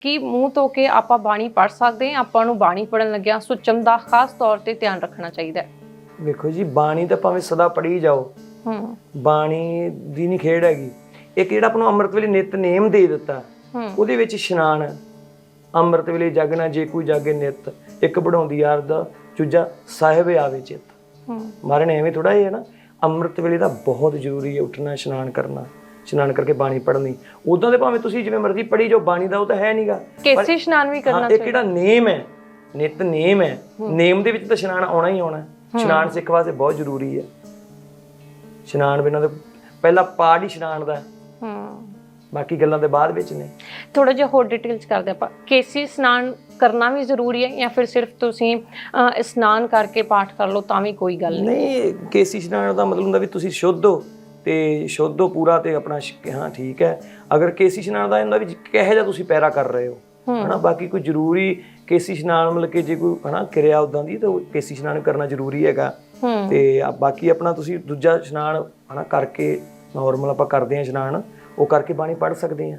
ਕਿ ਮੂੰਹ ਧੋ ਕੇ ਆਪਾਂ ਬਾਣੀ ਪੜ ਸਕਦੇ ਹਾਂ ਆਪਾਂ ਨੂੰ ਬਾਣੀ ਪੜਨ ਲੱਗਿਆ ਸੁਚਮ ਦਾ ਖਾਸ ਤੌਰ ਤੇ ਧਿਆਨ ਰੱਖਣਾ ਚਾਹੀਦਾ ਹੈ। ਵੇਖੋ ਜੀ ਬਾਣੀ ਤਾਂ ਭਾਵੇਂ ਸਦਾ ਪੜ੍ਹੀ ਜਾਓ ਹੂੰ। ਬਾਣੀ ਦੀ ਨਹੀਂ ਖੇਡ ਹੈਗੀ। ਇੱਕ ਜਿਹੜਾ ਆਪਾਂ ਨੂੰ ਅੰਮ੍ਰਿਤ ਵੇਲੇ ਨਿਤਨੇਮ ਦੇ ਦਿੱਤਾ ਹੂੰ। ਉਹਦੇ ਵਿੱਚ ਇਸ਼ਨਾਨ। ਅੰਮ੍ਰਿਤ ਵੇਲੇ ਜਾਗਣਾ ਜੇ ਕੋਈ ਜਾਗੇ ਨਿਤ ਇੱਕ ਬੜਾਉਂਦੀ ਅਰਦ ਚੁੱਜਾ ਸਾਹਿਬ ਆਵੇ ਚਿਤ। ਹੂੰ। ਮਾਰਨ ਐਵੇਂ ਥੋੜਾ ਇਹ ਹੈ ਨਾ ਅੰਮ੍ਰਿਤ ਵੇਲੇ ਦਾ ਬਹੁਤ ਜ਼ਰੂਰੀ ਹੈ ਉੱਠਣਾ ਇਸ਼ਨਾਨ ਕਰਨਾ। ਇਸ਼ਨਾਨ ਕਰਕੇ ਬਾਣੀ ਪੜ੍ਹਨੀ। ਉਦਾਂ ਦੇ ਭਾਵੇਂ ਤੁਸੀਂ ਜਿਵੇਂ ਮਰਜ਼ੀ ਪੜ੍ਹੀ ਜਾਓ ਬਾਣੀ ਦਾ ਉਹ ਤਾਂ ਹੈ ਨਹੀਂਗਾ ਕੇਸੀ ਇਸ਼ਨਾਨ ਵੀ ਕਰਨਾ ਹਾਂ ਇਹ ਕਿਹੜਾ ਨੇਮ ਹੈ ਨਿਤ ਨੇਮ ਹੈ ਨੇਮ ਦੇ ਵਿੱਚ ਤਾਂ ਇਸ਼ਨਾਨ ਆਉਣਾ ਹੀ ਆਉਣਾ। ਹੈ। ਇਸ਼ਨਾਨ ਸਿੱਖ ਵਾਸਤੇ ਬਹੁਤ ਜ਼ਰੂਰੀ ਹੈ। ਇਸ਼ਨਾਨ ਬਿਨਾਂ ਤਾਂ ਪਹਿਲਾ ਪਾਠ ਹੀ ਇਸ਼ਨਾਨ ਦਾ ਹੈ। ਹੂੰ। ਬਾਕੀ ਗੱਲਾਂ ਦੇ ਬਾਅਦ ਵਿੱਚ ਨੇ। ਥੋੜਾ ਜਿਹਾ ਹੋਰ ਡਿਟੇਲ ਚ ਕਰਦੇ ਆਪਾਂ। ਕੇਸੀ ਇਸ਼ਨਾਨ ਕਰਨਾ ਵੀ ਜ਼ਰੂਰੀ ਹੈ ਜਾਂ ਫਿਰ ਸਿਰਫ ਤੁਸੀਂ ਇਸ਼ਨਾਨ ਕਰਕੇ ਪਾਠ ਕਰ ਲਓ ਤਾਂ ਵੀ ਕੋਈ ਗੱਲ ਨਹੀਂ। ਨਹੀਂ ਕੇਸੀ ਇਸ਼ਨਾਨ ਦਾ ਮਤਲਬ ਹੁੰਦਾ ਵੀ ਤੁਸੀਂ ਸ਼ੁੱਧ ਹੋ। ਤੇ ਸ਼ੁੱਧ ਹੋ ਪੂਰਾ ਤੇ ਆਪਣਾ ਸ਼- ਹਾਂ ਠੀਕ ਹੈ। ਅਗਰ ਕੇਸੀ ਇਸ਼ਨਾਨ ਦਾ ਇਹ ਹੁੰਦਾ ਵੀ ਕਿਹੋ ਜਿਹਾ ਤੁਸੀਂ ਪੈਰਾ ਕਰ ਰਹੇ ਹੋ? ਹਨਾ ਬਾਕੀ ਕੋਈ ਜ਼ਰੂਰੀ ਕੇਸੀ ਇਸ਼ਨਾਨ ਮਤਲਬ ਕਿ ਜੇ ਕੋਈ ਹਨਾ ਕਿਰਿਆ ਉਦਾਂ ਦੀ ਤਾਂ ਉਹ ਕੇਸੀ ਇਸ਼ਨਾਨ ਕਰਨਾ ਜ਼ਰੂਰੀ ਹੈਗਾ। ਹੂੰ। ਤੇ ਆ ਬਾਕੀ ਆਪਣਾ ਤੁਸੀਂ ਦੂਜਾ ਇਸ਼ਨਾਨ ਹਨਾ ਕਰਕੇ ਨਾਰਮਲ ਆਪਾਂ ਕਰਦੇ ਹਾਂ ਇਸ਼ਨਾਨ ਉਹ ਕਰਕੇ ਬਾਣੀ ਪੜ੍ਹ ਸਕਦੇ ਹਾਂ।